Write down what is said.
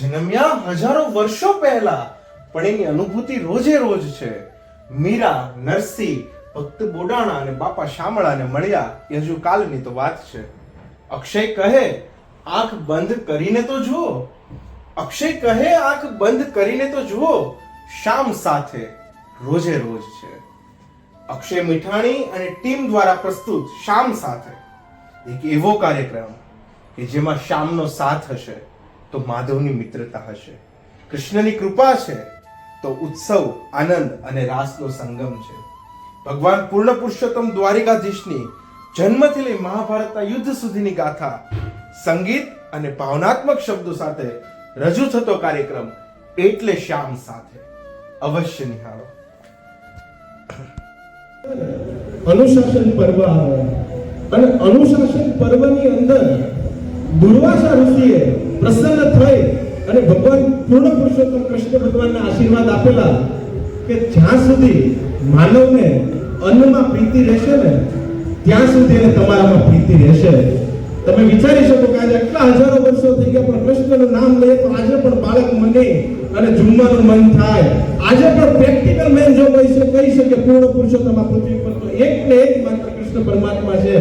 જન્મ્યા હજારો વર્ષો પહેલા, પણ એની અનુભૂતિ રોજે રોજ છે. મીરા, નરસિંહ, ભક્ત બોડાણા અને બાપા શામળાને મળ્યા એ હજુ કાલની તો વાત છે. અક્ષય કહે, આંખ બંધ કરીને તો જુઓ. અક્ષય કહે, આંખ બંધ કરીને તો જુઓ. શામ સાથે રોજે રોજ છે. અક્ષય મીઠાણી અને ટીમ દ્વારા પ્રસ્તુત શામ સાથે. એક એવો કાર્યક્રમ કે જેમાં શામનો સાથ હશે. તો માધવની મિત્રતા હશે. કૃષ્ણની કૃપા છે તો ઉત્સવ, આનંદ અને રાસનો સંગમ છે. ભગવાન પૂર્ણ પુરુષોત્તમ દ્વારિકાધીશની જન્મથી લઈ મહાભારતના યુદ્ધ સુધીની ગાથા, સંગીત અને ભાવનાત્મક શબ્દો સાથે રજૂ થતો કાર્યક્રમ એટલે શ્યામ સાથે. અવશ્ય નિહાળો. અનુશાસન પર્વ આવે. અને અનુશાસન પર્વની અંદર દુર્વાસા ઋષિએ પ્રસન્ન થઈ અને ભગવાન પૂર્ણ પુરુષોત્તમ કૃષ્ણ ભગવાનના આશીર્વાદ આપેલા કે જ્યાં સુધી માનવને અન્નમાં પ્રીતિ રહેશે ને, ત્યાં સુધી એને તમારામાં પ્રીતિ રહેશે. તમે વિચારી શકો કે આજે આટલા હજારો વર્ષો થઈ ગયા પણ કૃષ્ણનું નામ લઈએ તો આજે પણ બાળક મને અને જુમ્માનું મન થાય. આજે પણ પ્રેક્ટિકલ મેન જો કહી શકે પૂર્ણ પુરુષોત્તમ આ પૃથ્વી પર તો એક ને એક માત્ર કૃષ્ણ પરમાત્મા છે.